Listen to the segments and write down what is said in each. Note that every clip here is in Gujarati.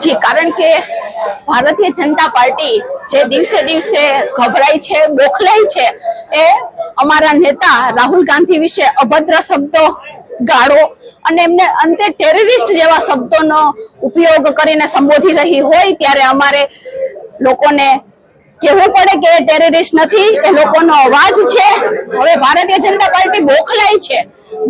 જી, કારણ કે ભારતીય જનતા પાર્ટી જે દિવસે દિવસે ગભરાય છે બોખલાય છે, એ અમારા નેતા રાહુલ ગાંધી વિશે અભદ્ર શબ્દો ગાળો અને એમને અંતે ટેરરિસ્ટ જેવા શબ્દોનો ઉપયોગ કરીને સંબોધી રહી હોય ત્યારે અમારે લોકોને કહેવું પડે કે ટેરરિસ્ટ નથી, એ લોકોનો અવાજ છે. હવે ભારતીય જનતા પાર્ટી બોખલાય છે.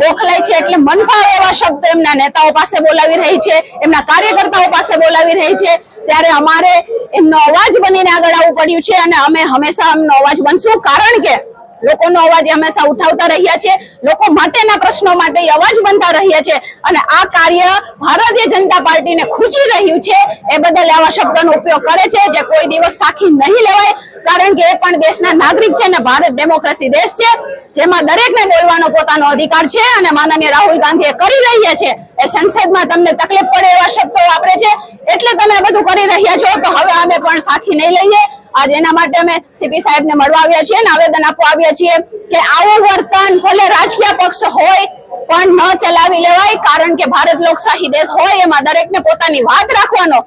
બોખલાય છે એટલે મન ફાવે એવા શબ્દો એમના નેતાઓ પાસે બોલાવી રહી છે, એમના કાર્યકર્તાઓ પાસે બોલાવી રહી છે. ત્યારે અમારે એમનો અવાજ બનીને આગળ આવવું પડ્યું છે અને અમે હંમેશા એમનો અવાજ બનશું. કારણ કે લોકોનો અવાજ હંમેશા ઉઠાવતા રહ્યા છે. લોકો માટેના પ્રશ્નો માટે અવાજ બનતા રહ્યા છે. અને આ કાર્ય ભારતીય જનતા પાર્ટીને ખૂચી રહ્યું છે. એ બદલ આવા શબ્દોનો ઉપયોગ કરે છે જે કોઈ દિવસ સાખી નહીં લેવાય. કારણ કે એ પણ દેશના નાગરિક છે અને ભારત ડેમોક્રેસી દેશ છે. જેમાં દરેકને બોલવાનો પોતાનો અધિકાર છે અને માનનીય રાહુલ ગાંધી કરી રહ્યા છે. એ સંસદમાં તમને તકલીફ પડે એવા શબ્દો વાપરે છે. એટલે તમે બધું કરી રહ્યા છો. તો હવે અમે પણ સાખી નહીં લઈએ. આજ એના માટે અમે સીપી સાહેબને મળવા આવ્યા છીએ આવેદન આપવા આવ્યા છીએ કે આવું વર્તન ભલે રાજકીય પક્ષ હોય, પણ ન ચલાવી લેવાય, કારણ કે ભારત લોકશાહી દેશ હોય, એમાં દરેકને પોતાની વાત રાખવાનો,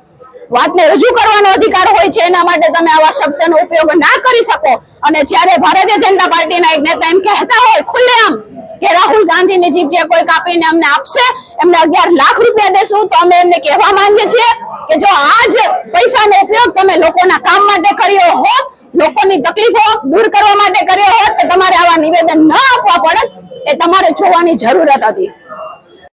વાતને રજૂ કરવાનો અધિકાર હોય છે. એના માટે તમે આવા શબ્દનો ઉપયોગ ના કરી શકો. અને જ્યારે ભારતીય જનતા પાર્ટીના એક નેતા એમ કહેતા હોય, ખુલ્લેઆમ કે રાહુલ ગાંધીની જીભ જે કોઈ કાપીને અમને આપશે એમને અગિયાર લાખ રૂપિયા દેશું તો અમે એમને કહેવા માંગીએ છીએ કે જો આ જ પૈસાનો ઉપયોગ તમે લોકોના કામ માટે કર્યો હોત, લોકોની તકલીફો દૂર કરવા માટે કર્યો હોત, તો તમારે આવા નિવેદન ન આપવા પડે એ તમારે જોવાની જરૂરત હતી.